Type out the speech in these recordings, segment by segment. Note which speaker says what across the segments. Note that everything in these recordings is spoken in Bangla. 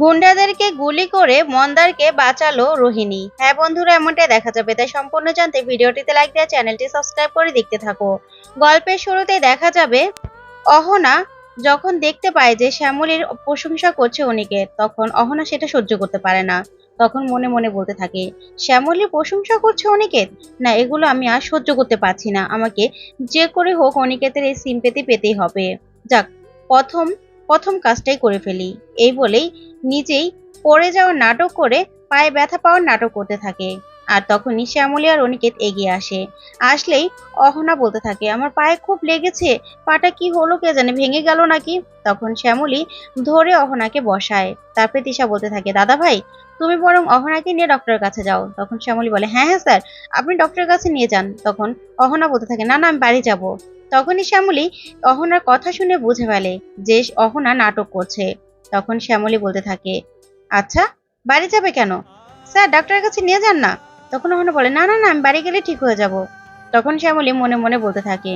Speaker 1: গুন্ডাদেরকে গুলি করে মন্দারকে বাঁচালো রোহিণী। হ্যাঁ বন্ধুরা, এমনটাই দেখা যাবে। তাই সম্পূর্ণ জানতে ভিডিওটিতে লাইক দেওয়া চ্যানেলটি সাবস্ক্রাইব করে দেখতে থাকো। গল্পের শুরুতে দেখা যাবে অহনা যখন দেখতে পায় যে শ্যামলীর প্রশংসা করছে অনিকেত তখন অহনা সেটা সহ্য করতে পারে না। তখন মনে মনে বলতে থাকে শ্যামলীর প্রশংসা করছে অনিকেত না, এগুলো আমি আর সহ্য করতে পারছি না। আমাকে যে করে হোক অনিকেতের এই সিম্পেতি পেতেই হবে। যাক, প্রথম প্রথম কাজটাই করে ফেলি। এই বলেই নিজেই পড়ে যাওয়ার নাটক করে পায়ে ব্যথা পাওয়ার নাটক করতে থাকে। আর তখনই শ্যামলী আর অনিকেত এগিয়ে আসে। আসলেই অহনা বলতে থাকে, আমার পায়ে খুব লেগেছে, পাটা কি হলো কে জানে, ভেঙে গেল নাকি? তখন শ্যামলী ধরে অহনাকে বসায়। তারপরে তিশা বলতে থাকে, দাদা ভাই, তুমি বরং অহনাকে নিয়ে ডক্টরের কাছে যাও। তখন শ্যামলী বলে হ্যাঁ হ্যাঁ স্যার, আপনি ডক্টরের কাছে নিয়ে যান। তখন অহনা বলতে থাকে, না না, আমি বাড়ি যাব। তখনই শ্যামলী অহনার কথা শুনে বুঝে ফেলে যে অহনা নাটক করছে। তখন শ্যামলী বলতে থাকে আচ্ছা বাড়ি যাবে কেন? স্যার, ডাক্তারের কাছে নিয়ে যান না। তখন অহনা বলে, না না না, আমি বাড়ি গেলে ঠিক হয়ে যাব। তখন শ্যামলী মনে মনে বলতে থাকে,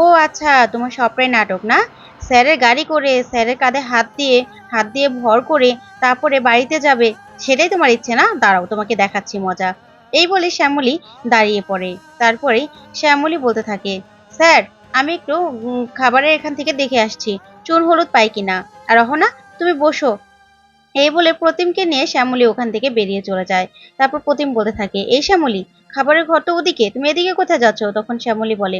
Speaker 1: ও আচ্ছা তোমার সবটাই নাটক না? স্যারের গাড়ি করে, স্যারের কাঁধে হাত দিয়ে হাত দিয়ে ভর করে তারপরে বাড়িতে যাবে, সেটাই তোমার ইচ্ছে না? দাঁড়াও, তোমাকে দেখাচ্ছি মজা। এই বলে শ্যামলী দাঁড়িয়ে পড়ে। তারপরে শ্যামলী বলতে থাকে, স্যার আমি একটু খাবারের এখান থেকে দেখে আসছি চুন হলুদ পাই কিনা? আর অহনা তুমি বসো। এই বলে প্রতিমকে নিয়ে শ্যামলী ওখান থেকে বেরিয়ে চলে যায়। তারপর প্রতিম বলতে থাকে, এই শ্যামলী, খাবারের ঘর তো ওদিকে, তুমি এদিকে কোথায় যাচ্ছ? তখন শ্যামলী বলে,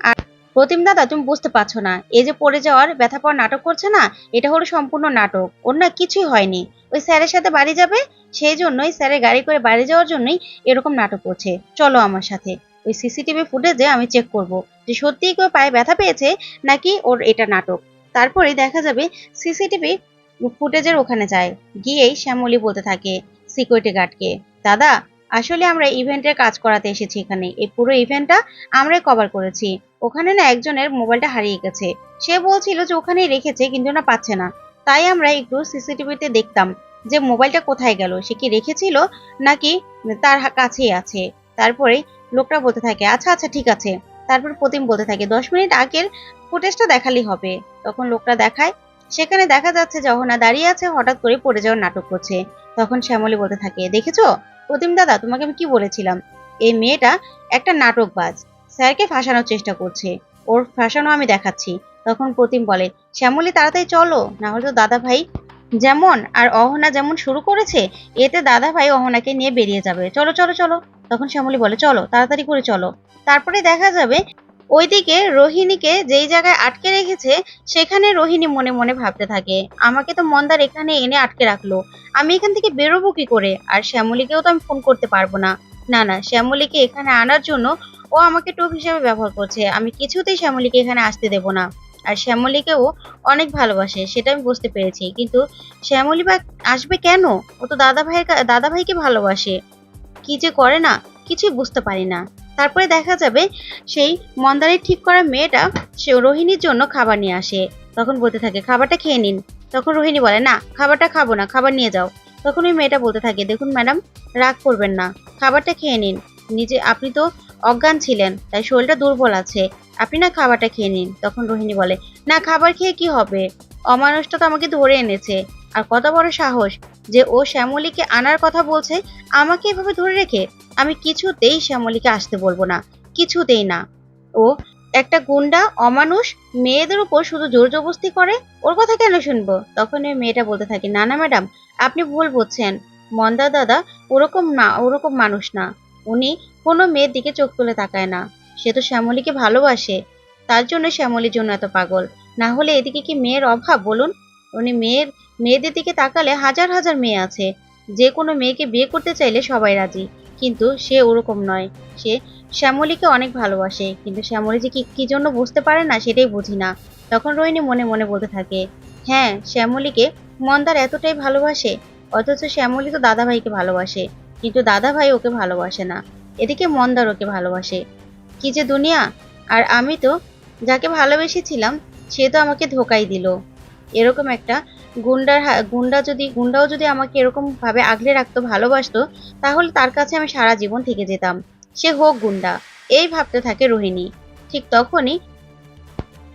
Speaker 1: আর, প্রতিম দাদা, তুমি বুঝতে পারছ না, এই যে পড়ে যাওয়ার ব্যথা পাওয়ার নাটক করছে না, এটা হলো সম্পূর্ণ নাটক, ওর না কিছুই হয়নি। ওই স্যারের সাথে বাড়ি যাবে, সেই জন্যই স্যারের গাড়ি করে বাড়ি যাওয়ার জন্যই এরকম নাটক করছে। চলো আমার সাথে। ওই সিসিটিভি ফুটেজে আমি চেক করব। যে সত্যিই কেউ পায়ে ব্যথা পেয়েছে নাকি ওর এটা নাটক? তারপরে দেখা যাবে সিসিটিভি ফুটেজের ওখানে যায়। গিয়েই শ্যামলী বলতে থাকে সিকিউরিটি গার্ডকে দাদা, আসলে আমরা ইভেন্টের কাজ করাতে এসেছি এখানে। এই পুরো ইভেন্টটা আমরাই কভার করেছি। ওখানে না একজনের মোবাইলটা হারিয়ে গেছে। সে বলছিল যে ওখানেই রেখেছে, কিন্তু না পাচ্ছে না। তাই আমরা একটু সিসিটিভিতে দেখতাম যে মোবাইলটা কোথায় গেল? সে কি রেখেছিল নাকি তার কাছেই আছে? তারপরে লোকটা বলতে থাকে আচ্ছা আচ্ছা ঠিক আছে। তারপর প্রতিম বলতে থাকে, দশ মিনিট আগের ফুটেজটা দেখালেই হবে। তখন লোকটা দেখায়, সেখানে দেখা যাচ্ছে যহনা দাঁড়িয়ে আছে, হঠাৎ করে পড়ে যাওয়ার নাটক করছে। তখন শ্যামলী বলতে থাকে, দেখেছ? প্রতিম দাদা, তোমাকে আমি কি বলেছিলাম? এই মেয়েটা একটা নাটকবাজ। স্যারকে ফাঁসানোর চেষ্টা করছে। ওর ফাঁসানো আমি দেখাচ্ছি। তখন প্রতিম বলে, শ্যামলী, তাড়াতাড়ি চলো না হলে তো দাদা ভাই যেমন, আর অহনা যেমন শুরু করেছে, এতে দাদা ভাই অহনাকে নিয়ে বেরিয়ে যাবে। চলো চলো চলো। তখন শ্যামলী বলে, চলো, তাড়াতাড়ি করে চলো। তারপরে দেখা যাবে, ওইদিকে রোহিণীকে যেই জায়গায় আটকে রেখেছে, সেখানে রোহিণী মনে মনে ভাবতে থাকে, আমাকে তো মন্দার এখানে এনে আটকে রাখল। আমি এখান থেকে বেরোবো কি করে? আর শ্যামলীকেও তো আমি ফোন করতে পারব না। না না, শ্যামলীকে এখানে আনার জন্য ও আমাকে টোপ হিসেবে ব্যবহার করছে। আমি কিছুতেই শ্যামলীকে এখানে আসতে দেব না। আর শ্যামলীকেও অনেক ভালোবাসে, সেটা আমি বুঝতে পেরেছি। কিন্তু শ্যামলী বা আসবে কেন? ও তো দাদা ভাইয়ের দাদা ভাইকে ভালোবাসে। কি যে করে না? কিছুই বুঝতে পারি না। তারপরে দেখা যাবে সেই মন্দারের ঠিক করা মেয়েটা সে রোহিণীর জন্য খাবার নিয়ে আসে। তখন বলতে থাকে, খাবারটা খেয়ে নিন। তখন রোহিণী বলে, না, খাবারটা খাব না, খাবার নিয়ে যাও। তখন ওই মেয়েটা বলতে থাকে, দেখুন ম্যাডাম, রাগ করবেন না, খাবারটা খেয়ে নিন। নিজে, আপনি তো অজ্ঞান ছিলেন, তাই শরীরটা দুর্বল আছে। আপনি না খাবারটা খেয়ে নিন, তখন রোহিণী বলে, না, খাবার খেয়ে কি হবে? অমানুষটা তো আমাকে ধরে এনেছে। আর কত বড় সাহস যে ও শ্যামলীকে আনার কথা বলছে, আমাকে এভাবে ধরে রেখে? আমি কিছুতেই শ্যামলীকে আসতে বলব না, কিছুতেই না। ও, একটা গুন্ডা, অমানুষ, মেয়েদের উপর শুধু জোর জবস্তি করে? ওর কথা কেন শুনব? তখন ওই মেয়েটা বলতে থাকে, না না, ম্যাডাম, আপনি ভুল বুঝছেন। মন্দা দাদা ওরকম না, ওরকম মানুষ না। উনি কোনো মেয়ের দিকে চোখ তুলে তাকায় না। সে তো শ্যামলীকে ভালোবাসে। তার জন্য শ্যামলীর জন্য এত পাগল। না হলে এদিকে কি মেয়ের অভাব, বলুন? উনি মেয়ের, মেয়েদের দিকে তাকালে হাজার হাজার মেয়ে আছে। যে কোনো মেয়েকে বিয়ে করতে চাইলে সবাই রাজি। কিন্তু সে ওরকম নয়। সে শ্যামলীকে অনেক ভালোবাসে। কিন্তু শ্যামলী যে কি কি জন্য বুঝতে পারে না সেটাই বুঝি না। তখন রোহিণী মনে মনে বলতে থাকে হ্যাঁ শ্যামলীকে মন্দার এতটাই ভালোবাসে, অথচ শ্যামলী তো দাদাভাইকে ভালোবাসে। কিন্তু দাদাভাই ওকে ভালোবাসে না। এদিকে মন্দার ওকে ভালোবাসে। কি যে দুনিয়া! আর আমি তো যাকে ভালোবেসেছিলাম, সে তো আমাকে ধোকাই দিল। এরকম একটা গুন্ডার গুন্ডা যদি গুন্ডাও যদি আমাকে এরকম ভাবে আগলে রাখতো, ভালোবাসতো, তাহলে তার কাছে আমি সারা জীবন থেকে যেতাম। সে হোক গুন্ডা, এই ভাবতে থাকে রোহিণী। ঠিক তখনই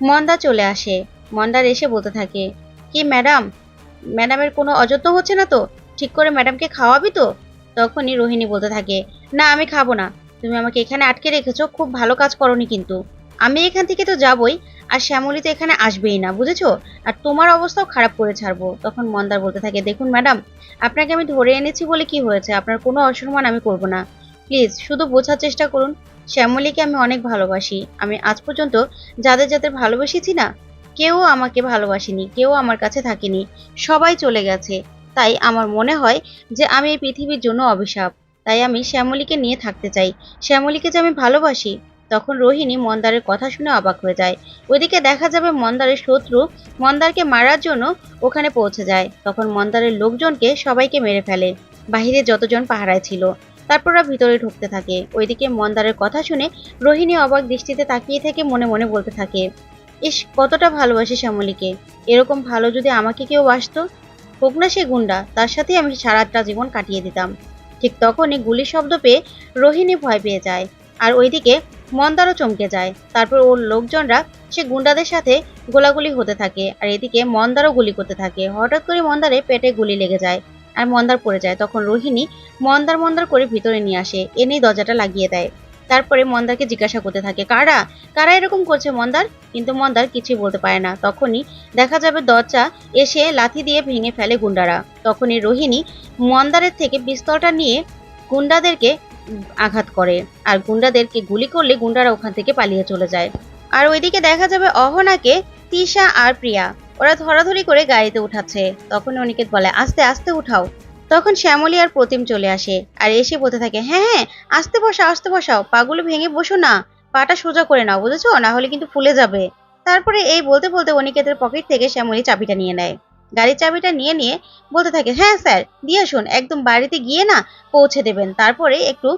Speaker 1: মন্দা চলে আসে। মন্দার এসে বলতে থাকে, কি ম্যাডাম? ম্যাডামের কোনো অযত্ন হচ্ছে না তো? ঠিক করে ম্যাডামকে খাওয়াবি তো? তখনই রোহিণী বলতে থাকে, না, আমি খাব না। তুমি আমাকে এখানে আটকে রেখেছো, খুব ভালো কাজ করনি কিন্তু। আমি এখান থেকে তো যাবই, আর শ্যামলি তো এখানে আসবেই না, বুঝেছ? আর তোমার অবস্থাও খারাপ করে ছাড়বো। তখন মন্দার বলতে থাকে, দেখুন ম্যাডাম, আপনাকে আমি ধরে এনেছি বলে কি হয়েছে? আপনার কোনো অসম্মান আমি করব না। প্লিজ, শুধু বোঝার চেষ্টা করুন। শ্যামলীকে আমি অনেক ভালোবাসি। আমি আজ পর্যন্ত যাদের যাদের ভালোবেসেছি না, কেউ আমাকে ভালোবাসেনি, কেউ আমার কাছে থাকেনি। সবাই চলে গেছে। তাই আমার মনে হয় যে আমি এই পৃথিবীর জন্য অভিশাপ। তাই আমি শ্যামলীকে নিয়ে থাকতে চাই। শ্যামলীকে যে আমি ভালোবাসি, তখন রোহিণী মন্দারের কথা শুনে অবাক হয়ে যায়। ওইদিকে দেখা যাবে মন্দারের শত্রু মন্দারকে মারার জন্য ওখানে পৌঁছে যায়। তখন মন্দারের লোকজনকে সবাইকে মেরে ফেলে। বাহিরে যতজন পাহারায় ছিল, তারপর ভিতরে ঢুকতে থাকে। ওইদিকে মন্দারের কথা শুনে রোহিণী অবাক দৃষ্টিতে তাকিয়ে থেকে মনে মনে বলতে থাকে, ইস, কতটা ভালোবাসি শ্যামলীকে। এরকম ভালো যদি আমাকে কেউ বাসতো হোক না সে গুন্ডা, তার সাথে আমি সারাটা জীবন কাটিয়ে দিতাম। ঠিক তখনই গুলির শব্দ পেয়ে রোহিণী ভয় পেয়ে যায় আর ওইদিকে মন্দারও চমকে যায়। তারপর ওর লোকজনরা সে গুন্ডাদের সাথে গোলাগুলি হতে থাকে আর এদিকে মন্দারও গুলি করতে থাকে। হঠাৎ করে মন্দারে পেটে গুলি লেগে যায় আর মন্দার পড়ে যায়। তখন রোহিণী মন্দার মন্দার করে ভিতরে নিয়ে আসে এনেই দরজাটা লাগিয়ে দেয়। তারপরে মন্দারকে জিজ্ঞাসা করতে থাকে, কারা? কারা এরকম করছে মন্দার? কিন্তু মন্দার কিছুই বলতে পারে না। তখনই দেখা যাবে দরজা এসে লাথি দিয়ে ভেঙে ফেলে গুন্ডারা। তখনই রোহিণী মন্দারের থেকে পিস্তলটা নিয়ে গুন্ডাদেরকে আঘাত করে আর গুন্ডাদেরকে গুলি করলে গুন্ডারা ওখান থেকে পালিয়ে চলে যায়। আর ওইদিকে দেখা যাবে অহনাকে তিশা আর প্রিয়া। ওরা ধরাধরি করে গাড়িতে উঠাচ্ছে। তখন অনিকেত বলে, আস্তে আস্তে উঠাও। তখন শ্যামলী আর প্রতিম চলে আসে আর এসে বলতে থাকে হ্যাঁ হ্যাঁ আস্তে বসাও আস্তে বসাও, পাগুলো ভেঙে বসো না, পাটা সোজা করে নাও, বুঝেছ? না হলে কিন্তু ফুলে যাবে। তারপরে এই বলতে বলতে অনিকেতের পকেট থেকে শ্যামলী চাবিটা নিয়ে নেয়। গাড়ির চাবিটা নিয়ে নিয়ে বলতে থাকে হ্যাঁ স্যার, দিয়ে আসুন, একদম বাড়িতে গিয়ে না পৌঁছে দেবেন। তারপরে একটু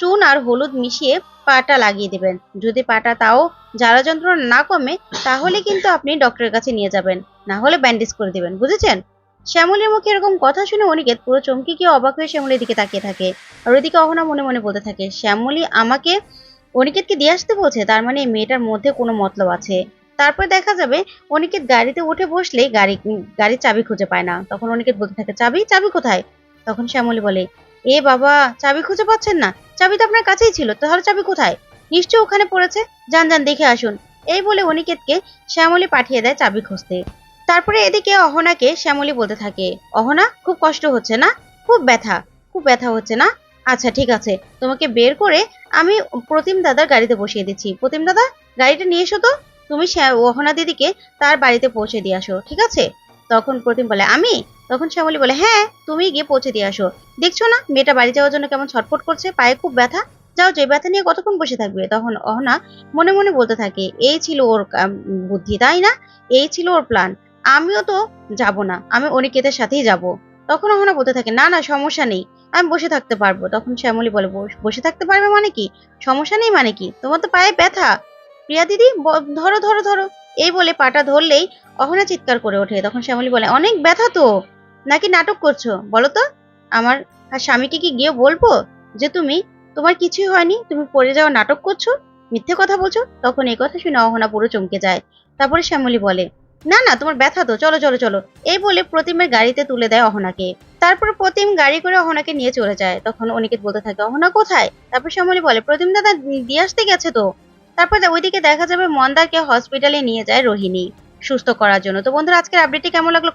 Speaker 1: চুন আর হলুদ মিশিয়ে পাটা লাগিয়ে দেবেন। যদি পাটা তাও জ্বালা যন্ত্রণা না কমে, তাহলে কিন্তু আপনি ডক্টরের কাছে নিয়ে যাবেন। না হলে ব্যান্ডেজ করে দেবেন, বুঝেছেন? শ্যামলীর মুখে এরকম কথা শুনে অনিকেত পুরো চমকে গিয়ে অবাক হয়ে শ্যামলীর দিকে তাকিয়ে থাকে আর ওইদিকে অহনা মনে মনে বলতে থাকে, শ্যামলী, আমাকে অনিকেতকে দিয়ে আসতে বলছে, তার মানে এই মেয়েটার মধ্যে কোনো মতলব আছে। তারপর দেখা যাবে অনিকেত গাড়িতে উঠে বসলেই গাড়ি গাড়ির চাবি খুঁজে পায় না। তখন অনিকেত বলতে থাকে, চাবি চাবি কোথায়? তখন শ্যামলী বলে, এ বাবা, চাবি খুঁজে পাচ্ছেন না। চাবি তো আপনার কাছেই ছিল তাহলে চাবি কোথায়? নিশ্চয় ওখানে পড়েছে। যান যান, দেখে আসুন। এই বলে অনিকেতকে শ্যামলী পাঠিয়ে দেয় চাবি খুঁজতে। তারপরে এদিকে অহনাকে শ্যামলী বলতে থাকে, অহনা, খুব কষ্ট হচ্ছে না? খুব ব্যথা খুব ব্যথা হচ্ছে না? আচ্ছা ঠিক আছে, তোমাকে বের করে আমি প্রতিম দাদার গাড়িতে বসিয়ে দিচ্ছি। প্রতিম দাদা, গাড়িটা নিয়ে এসো তো। তুমি অহনা দিদিকে তার বাড়িতে পৌঁছে দিয়ে আসো, ঠিক আছে? তখন প্রতিম বলে, আমি? তখন শ্যামলী বলে হ্যাঁ তুমি গিয়ে পৌঁছে দিয়ে আসো। দেখছ না, মেয়েটা বাড়ি যাওয়ার জন্য কেমন ছটফট করছে, পায়ে খুব ব্যথা? যাও, যে ব্যথা নিয়ে কতক্ষণ বসে থাকবে? তখন অহনা মনে মনে বলতে থাকে, এই ছিল ওর বুদ্ধি, তাই না? এই ছিল ওর প্ল্যান আমিও তো যাব না, আমি অনিকেতের সাথেই যাব। তখন অহনা বলতে থাকে, না না, সমস্যা নেই, আমি বসে থাকতে পারব। তখন শ্যামলী বলে "বস- থাকতে পারবে মানে কি? সমস্যা নেই মানে কি? তোমার তো পায়ে ব্যথা। প্রিয়া দিদি ধরো ধরো ধরো। এই বলে পাটা ধরলেই অহনা চিৎকার করে ওঠে। তখন শ্যামলী বলে, অনেক ব্যথা তো, নাকি নাটক করছ? বলো তো, আমার স্বামীকে কি গিয়ে বলব যে তুমি, তোমার কিছুই হয়নি, তুমি পড়ে যাওয়া নাটক করছ, মিথ্যে কথা বলছো? তখন এই কথা শুনে অহনা পুরো চমকে যায়। তারপরে শ্যামলী বলে না না, তোমার ব্যথা তো, চলো চলো চলো। এই বলে প্রতিমের গাড়িতে তুলে দেয় অহনাকে। তারপর প্রতিম গাড়ি করে অহনাকে নিয়ে চলে যায়। তখন অনিকেত বলতে থাকে, অহনা কোথায়? তারপর শ্যামলী বলে, প্রতিম দাদা দিয়ে আসতে গেছে তো? তারপর ওইদিকে দেখা যাবে মন্দারকে হসপিটালে নিয়ে যায় রোহিণী সুস্থ করার জন্য। তো বন্ধুরা, আজকের আপডেটটি কেমন লাগল?